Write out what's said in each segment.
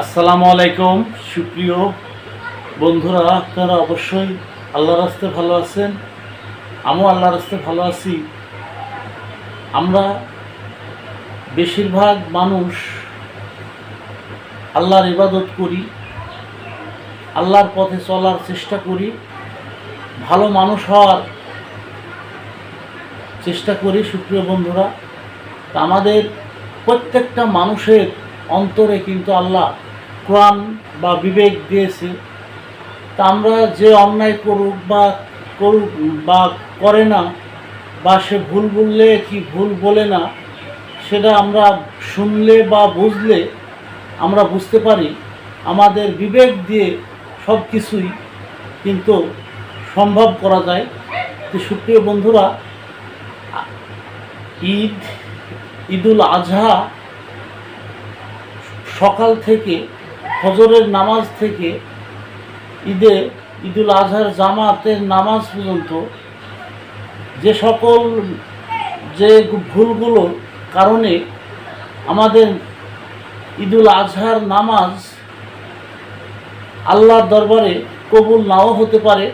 আসসালামু আলাইকুম। সুপ্রিয় বন্ধুরা, আপনারা অবশ্যই আল্লাহর রাস্তে ভালো আছেন। আমিও আল্লাহর রাস্তে ভালো আছি। আমরা বেশিরভাগ মানুষ আল্লাহর ইবাদত করি, আল্লাহর পথে চলার চেষ্টা করি, ভালো মানুষ হওয়ার চেষ্টা করি, সুপ্রিয় বন্ধুরা। আমাদের প্রত্যেকটা মানুষের অন্তরে কিন্তু আল্লাহ কোরআন বা বিবেক দিয়েছে, তা আমরা যে অন্যায় করুক বা করুক বা করে না, বা সে ভুল বললে কি ভুল বলে না, সেটা আমরা শুনলে বা বুঝলে আমরা বুঝতে পারি। আমাদের বিবেক দিয়ে সব কিছুই কিন্তু সম্ভব করা যায়। তো সুপ্রিয় বন্ধুরা, ঈদ, ঈদুল আজহা সকাল থেকে ফজরের নামাজ থেকে ঈদে, ঈদুল আজহার জামাতের নামাজ পর্যন্ত যে সকল যে ভুলগুলোর কারণে আমাদের ঈদুল আজহার নামাজ আল্লাহর দরবারে কবুল নাও হতে পারে,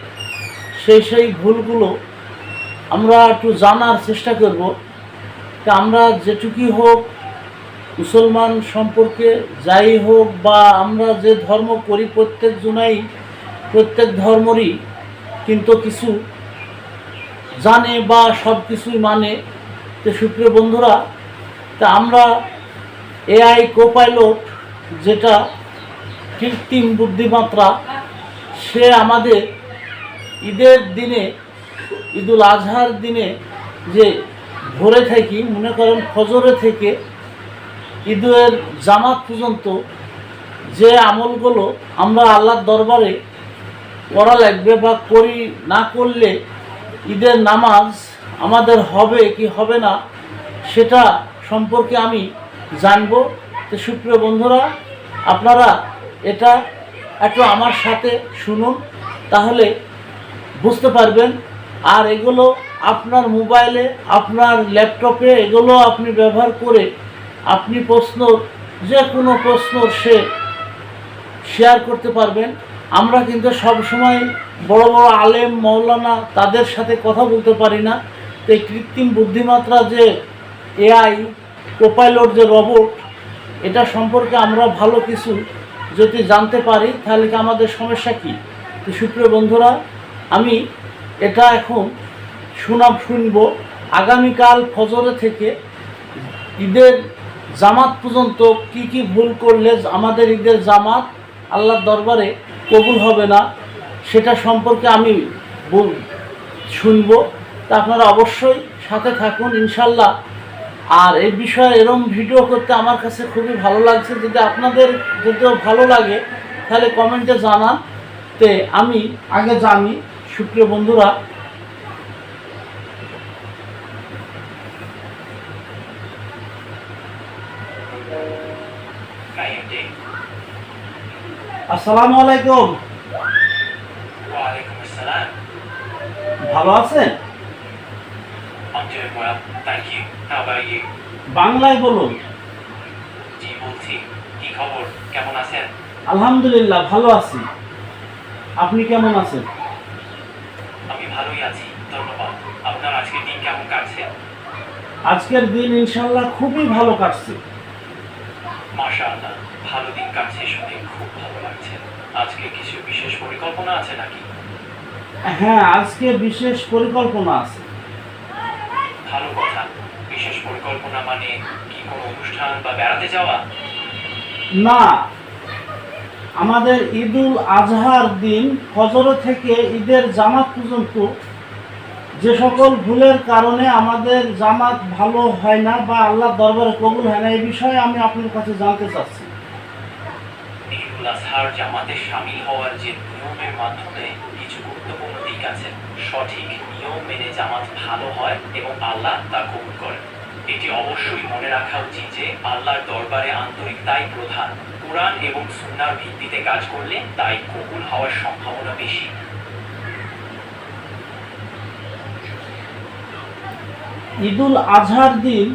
সেই সেই ভুলগুলো আমরা একটু জানার চেষ্টা করব। তা আমরা যেটুকুই হোক মুসলমান সম্পর্কে যাই হোক বা আমরা যে ধর্ম করি প্রত্যেক জনাই, প্রত্যেক ধর্মরই কিন্তু কিছু জানে বা সব কিছুই মানে। তো সুপ্রিয় বন্ধুরা, তা আমরা এআই কোপাইলট যেটা কৃত্রিম বুদ্ধিমাত্রা, সে আমাদের ঈদের দিনে, ঈদুল আজহার দিনে যে ভোরে থাকি, মনে করেন ফজরে থেকে ঈদের জামাত পর্যন্ত যে আমলগুলো আমরা আল্লাহর দরবারে করা লাগবে বা করি না করলে ঈদের নামাজ আমাদের হবে কি হবে না, সেটা সম্পর্কে আমি জানব। তো সুপ্রিয় বন্ধুরা, আপনারা এটা একটু আমার সাথে শুনুন, তাহলে বুঝতে পারবেন। আর এগুলো আপনার মোবাইলে, আপনার ল্যাপটপে, এগুলো আপনি ব্যবহার করে আপনি প্রশ্ন, যে কোনো প্রশ্ন সে শেয়ার করতে পারবেন। আমরা কিন্তু সব সময় বড় বড় আলেম, মৌলানা তাদের সাথে কথা বলতে পারি না। তো এই কৃত্রিম বুদ্ধিমাত্রা যে এআই প্রোপাইলট যে রোবট, এটা সম্পর্কে আমরা ভালো কিছু যদি জানতে পারি, তাহলে কি আমাদের সমস্যা কী? তো সুপ্রিয় বন্ধুরা, আমি এটা এখন শোনাব শুনব। আগামীকাল ফজরে থেকে ঈদের জামাত পর্যন্ত কি কি ভুল করলে আমাদের ঈদের জামাত আল্লাহর দরবারে কবুল হবে না, সেটা সম্পর্কে আমি শুনব। তা আপনারা অবশ্যই সাথে থাকুন ইনশাল্লাহ আর এই বিষয়ে এরম ভিডিও করতে আমার কাছে খুবই ভালো লাগছে। যদি আপনাদের যদিও ভালো লাগে, তাহলে কমেন্টে জানান। তে আমি আগে জানি, সুপ্রিয় বন্ধুরা আসসালামু আলাইকুম. ভালো আছেন? I'm doing well, thank you. How about you? বাংলায় বলুন। জি বলছি। কি খবর? কেমন আছেন? আলহামদুলিল্লাহ ভালো আছি। আপনি কেমন আছেন? আমি ভালোই আছি ধন্যবাদ। আপনার আজকের দিন কেমন কাটছে? আজকের দিন ইনশাল্লাহ খুবই ভালো কাটছে। মাশাআল্লাহ ভালো দিন কাটছে শুনে খুব ভালো লাগছে। আজকে কিছু বিশেষ পরিকল্পনা আছে নাকি? হ্যাঁ আজকে বিশেষ পরিকল্পনা আছে। ভালো কথা। বিশেষ পরিকল্পনা মানে কি কোনো অনুষ্ঠান বা বেড়াতে যাওয়া? না। আমাদের ঈদুল আজহার দিন ফজর থেকে ঈদের জামাত পর্যন্ত যে সকল ভুলের কারণে আমাদের জামাত ভালো হয় না বা আল্লাহ দরবারে কবুল হয় না, এই বিষয়ে আমি আপনার কাছে জানতে চাচ্ছি। জামাতে শামিল হওয়ার যে নিয়মের মাধ্যমে কিছু গুরুত্বপূর্ণ দিক আছে, সঠিক নিয়ম মেনে জামাত ভালো হয় এবং আল্লাহ তা কবুল এটি অবশ্যই মনে রাখা উচিত যে আল্লাহর দরবারে আন্তরিকতাই প্রধান। কোরআন এবং সুন্নার ভিত্তিতে কাজ করলে তাই কবুল হওয়ার সম্ভাবনা বেশি। ঈদুল আজহার দিন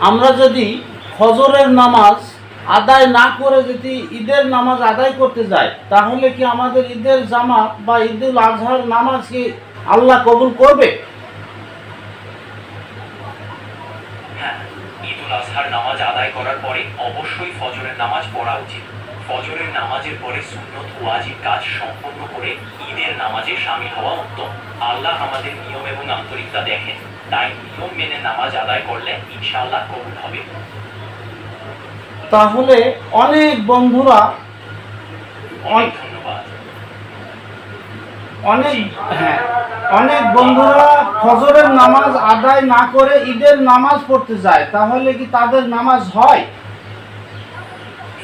আমরা যদি ফজরের নামাজ আদায় না করে যদি ঈদের নামাজ আদায় করতে যায় তাহলে কি আমাদের ঈদের জামাত বা ঈদুল আজহার নামাজ কি আল্লাহ কবুল করবে? হ্যাঁ ঈদুল আজহার নামাজ আদায় করার পরে অবশ্যই ফজরের নামাজ পড়া উচিত। ফজরের নামাজের পরে সুন্নত ওয়াজিব কাজ সম্পন্ন করে ঈদের নামাজে সামিল হওয়া উত্তম। আল্লাহ আমাদের নিয়ম এবং আন্তরিকতা দেখেন। তাই নিয়ম মেনে নামাজ আদায় করলে ইনশাআল্লাহ কবুল হবে। তাহলে অনেক বন্ধুরা অনেক ধন্যবাদ। অনেক হ্যাঁ অনেক বন্ধুরা ফজরের নামাজ আদায় না করে ঈদের নামাজ পড়তে যায়। তাহলে কি তাদের নামাজ হয়?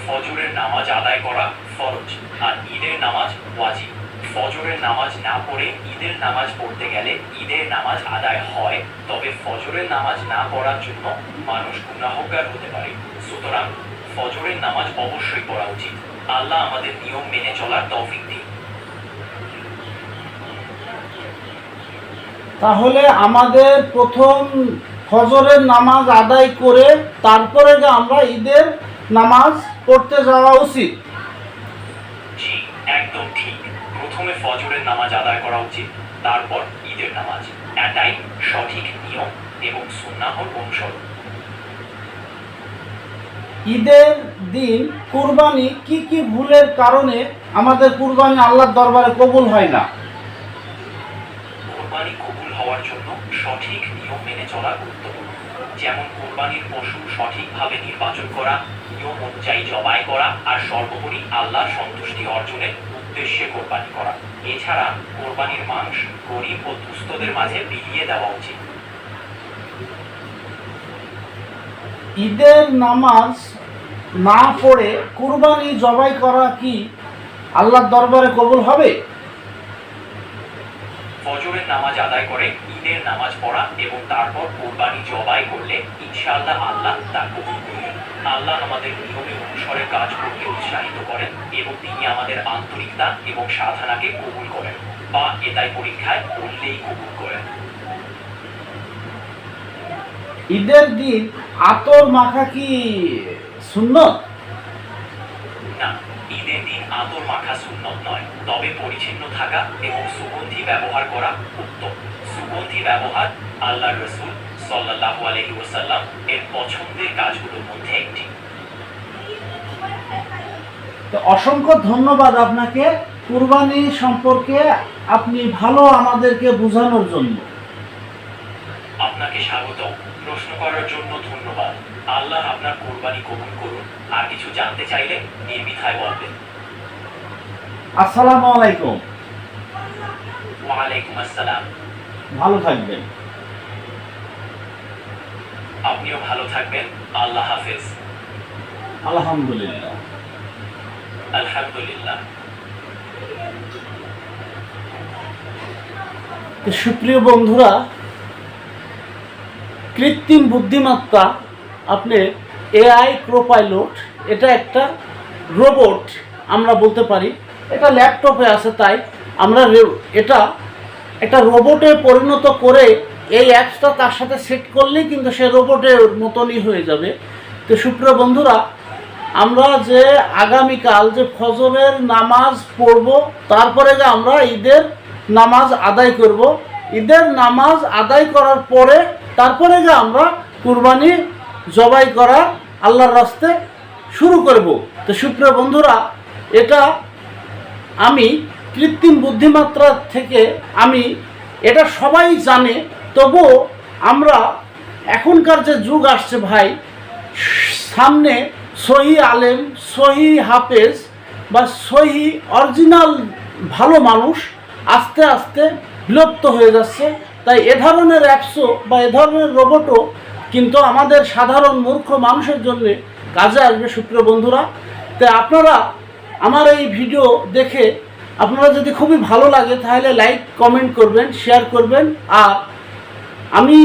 ফজরের নামাজ আদায় করা ফরজ আর ঈদের নামাজ ওয়াজিব। ফজরের নামাজ না পড়ে ঈদের নামাজ পড়তে গেলে ঈদের নামাজ আদায় হয়, তবে ফজরের নামাজ না পড়ার জন্য মানুষ গুনাহগার হতে পারে। সুতরাং ফজরের নামাজ অবশ্যই পড়া উচিত। আল্লাহ আমাদের নিয়ম মেনে চলার তৌফিক দিন। তাহলে আমাদের প্রথম ফজরের নামাজ আদায় করে তারপরে যে আমরা ঈদের নামাজ পড়তে যাওয়া উচিত। জি একদম ঠিক। প্রথমে ফজরের নামাজ আদায় করা উচিত তারপর ঈদের নামাজ। এটাই সঠিক নিয়ম এবং সুন্নাহর অনুসরণ। ঈদের দিন কুরবানি কি কি ভুলের কারণে আমাদের কুরবানি আল্লাহর দরবারে কবুল হয় না? কোরবানি কবুল হওয়ার জন্য সঠিক নিয়ম মেনে চলা গুরুত্বপূর্ণ। যেমন কোরবানির পশু সঠিকভাবে নির্বাচন করা, নিয়ম অনুযায়ী জবাই করা আর সর্বোপরি আল্লাহর সন্তুষ্টি অর্জনের উদ্দেশ্যে কোরবানি করা। এছাড়া কোরবানির মাংস গরিব ও দুস্থদের মাঝে বিলিয়ে দেওয়া উচিত। ঈদের নামাজ না পড়ে কুরবানি জবাই করা কি আল্লাহর দরবারে কবুল হবে? ফজরের নামাজ আদায় করে, ঈদের নামাজ পড়া এবং তারপর কোরবানি জবাই করলে ইনশাআল্লাহ আল্লাহ তা কবুল করবেন। আল্লাহ আমাদের নিয়মে অনুসরে কাজ করতে উৎসাহিত করেন এবং তিনি আমাদের আন্তরিকতা এবং সাধনাকে কবুল করেন বা এটাই পরীক্ষায় করলেই কবুল করেন। ঈদের দিন আতর মাখা কি সুন্নত? আতর মাখা সুন্নত নয়। তবে পরিচ্ছন্ন থাকা এবং সুগন্ধি ব্যবহার করা উত্তম। সুগন্ধি ব্যবহার আল্লাহ রসুল সাল্লাল্লাহু আলাইহি ওয়াসাল্লাম এর পছন্দের কাজগুলোর মধ্যে একটি। তো অসংখ্য ধন্যবাদ আপনাকে কুরবানি সম্পর্কে আপনি ভালো আমাদেরকে বোঝানোর জন্য। আপনাকে স্বাগত প্রশ্ন করার জন্য ধন্যবাদ। আল্লাহ আপনার কোরবানি কবুল করুন। আর কিছু জানতে চাইলে নির্বিধায় বলবেন। আসসালামু আলাইকুম। ওয়ালাইকুম আসসালাম। ভালো থাকবেন। আপনিও ভালো থাকবেন। আল্লাহ হাফেজ। আলহামদুলিল্লাহ। আলহামদুলিল্লাহ। সুপ্রিয় বন্ধুরা কৃত্রিম বুদ্ধিমত্তা আপনি এআই প্রোপাইলট এটা একটা রোবট আমরা বলতে পারি। এটা ল্যাপটপে আছে তাই। আমরা এটা একটা রোবটে পরিণত করে এই অ্যাপসটা তার সাথে সেট করলেই কিন্তু সে রোবটের মতনই হয়ে যাবে। তো সুপ্রিয় বন্ধুরা, আমরা যে আগামীকাল যে ফজরের নামাজ পড়ব, তারপরে যে আমরা ঈদের নামাজ আদায় করব, ঈদের নামাজ আদায় করার পরে তারপরে যে আমরা কুরবানি জবাই করা আল্লাহর রাস্তে শুরু করব। তো সুপ্রিয় বন্ধুরা, এটা আমি কৃত্রিম বুদ্ধিমাত্রা থেকে আমি, এটা সবাই জানে, তবুও আমরা এখনকার যে যুগ আসছে ভাই, সামনে সহি আলেম, সহি হাফেজ বা সহি অরিজিনাল ভালো মানুষ আস্তে আস্তে বিলুপ্ত হয়ে যাচ্ছে। তাই এ ধরনের অ্যাপসও বা এ ধরনের রোবটও কিন্তু আমাদের সাধারণ মূর্খ মানুষের জন্য কাজে আসবে সুপ্রিয় বন্ধুরা। তাই আপনারা আমার এই ভিডিও দেখে আপনারা যদি খুবই ভালো লাগে, তাহলে লাইক কমেন্ট করবেন শেয়ার করবেন। আর আমি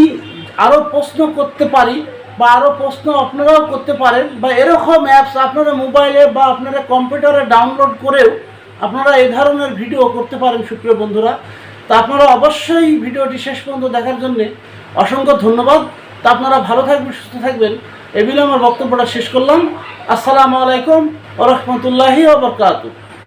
আরও প্রশ্ন করতে পারি বা আরও প্রশ্ন আপনারাও করতে পারেন বা এরকম অ্যাপস আপনারা মোবাইলে বা আপনারা কম্পিউটারে ডাউনলোড করেও আপনারা এই ধরনের ভিডিও করতে পারেন, সুপ্রিয় বন্ধুরা। তা আপনারা অবশ্যই ভিডিওটি শেষ পর্যন্ত দেখার জন্যে অসংখ্য ধন্যবাদ। তা আপনারা ভালো থাকবেন, সুস্থ থাকবেন। এগুলো আমার বক্তব্যটা শেষ করলাম। আসসালামু আলাইকুম। ওরহমতুল্লাহি ওবরকাতু